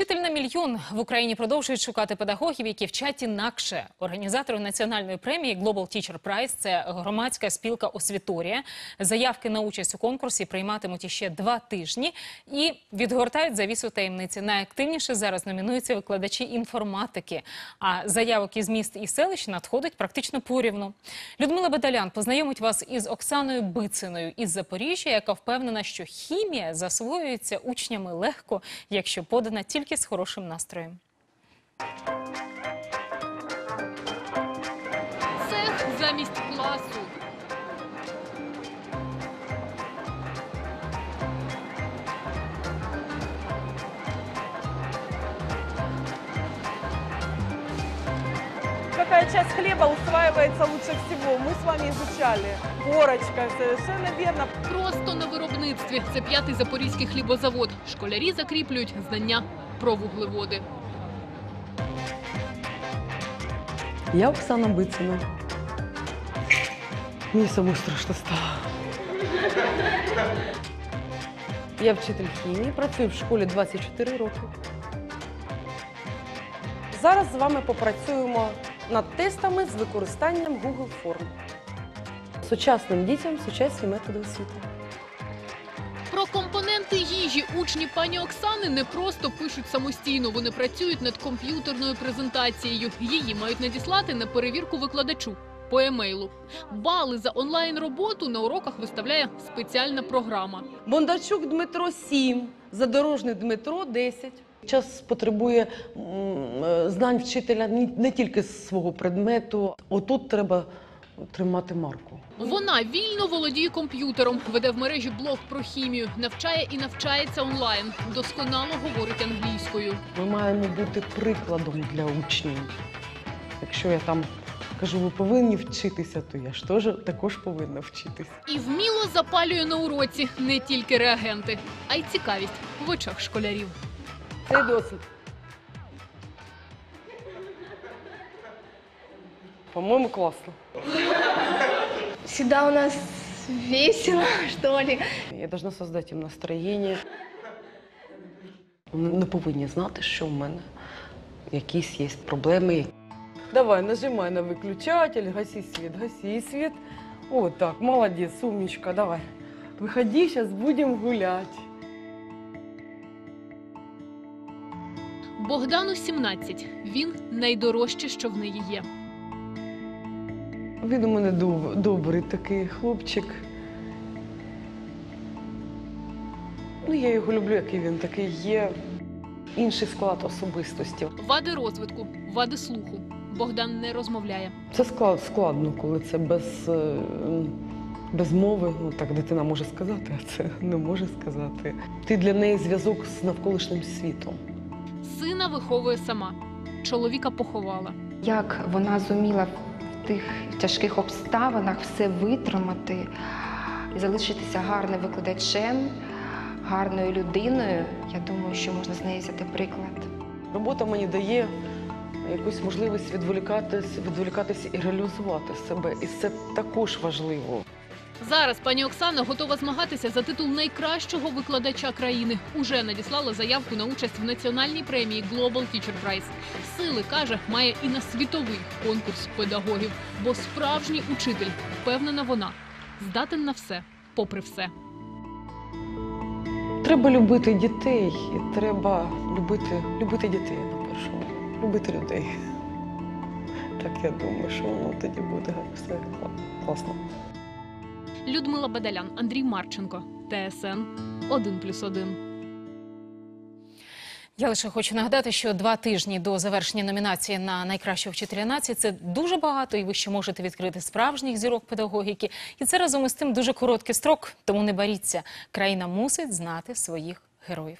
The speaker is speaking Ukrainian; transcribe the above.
Вчитель на мільйон в Україні продовжують шукати педагогів, які вчать інакше. Організатори національної премії Global Teacher Prize – це громадська спілка Освіторія. Заявки на участь у конкурсі прийматимуть іще два тижні і відгортають завісу таємниці. Найактивніше зараз номінуються викладачі інформатики. А заявок із міст і селищ надходить практично порівну. Людмила Бедалян познайомить вас із Оксаною Бициною із Запоріжжя, яка впевнена, що хімія засвоюється учнями легко, якщо подана тільки з хорошим настроєм. Цех замість класу. Какая часть хлеба усваивается лучше всего? Мы с вами изучали. Корочка, совершенно верно. Просто на виробництві. Це п'ятий запорізький хлібозавод. Школярі закріплюють знання про вуглеводи. Я Оксана Бицина. Мені самому страшно стало. Я вчитель хімії, працюю в школі 24 роки. Зараз з вами попрацюємо над тестами з використанням Google Form. Сучасним дітям сучасні методи освіти. Їжі учні пані Оксани не просто пишуть самостійно. Вони працюють над комп'ютерною презентацією. Її мають надіслати на перевірку викладачу по емейлу. Бали за онлайн роботу на уроках виставляє спеціальна програма. Бондарчук Дмитро 7, Задорожний Дмитро 10. Час потребує е, знань вчителя не тільки з свого предмету. Отут треба тримати марку. Вона вільно володіє комп'ютером, веде в мережі блог про хімію, навчає і навчається онлайн. Досконало говорить англійською. Ми маємо бути прикладом для учнів. Якщо я там кажу, ви повинні вчитися, то я ж теж також повинна вчитися. І вміло запалює на уроці не тільки реагенти, а й цікавість в очах школярів. Це досвід. По-моєму, класно. Всегда у нас весело, что ли. Я должна создати їм настроєння. Вони не повинні знати, що в мене якісь є проблеми. Давай, нажимай на виключатель, гаси світ, гаси світ. О, так, молодець, умничка, давай. Виходи, зараз будемо гуляти. Богдану 17. Він найдорожче, що в неї є. Він у мене доб- добрий такий хлопчик. Ну, я його люблю, який він такий є. Інший склад особистості. Вади розвитку, вади слуху. Богдан не розмовляє. Це склад, складно, коли це без, е, без мови. Ну, так дитина може сказати, а це не може сказати. Ти для неї зв'язок з навколишнім світом. Сина виховує сама. Чоловіка поховала. Як вона зуміла тих тяжких обставинах все витримати і залишитися гарним викладачем, гарною людиною. Я думаю, що можна з неї взяти приклад. Робота мені дає якусь можливість відволікатись, відволікатися і реалізувати себе. І це також важливо. Зараз пані Оксана готова змагатися за титул найкращого викладача країни. Уже надіслала заявку на участь в національній премії Global Teacher Prize. Сили каже, має і на світовий конкурс педагогів. Бо справжній учитель, впевнена вона, здатен на все, попри все. Треба любити дітей, і треба любити, любити дітей на першому, любити людей. Так я думаю, що воно тоді буде все класно. Людмила Бедалян, Андрій Марченко, ТСН 1+,1. Я лише хочу нагадати, що два тижні до завершення номінації на найкращого вчителя нації це дуже багато, і ви ще можете відкрити справжніх зірок педагогіки. І це разом із тим дуже короткий строк, тому не боріться. Країна мусить знати своїх героїв.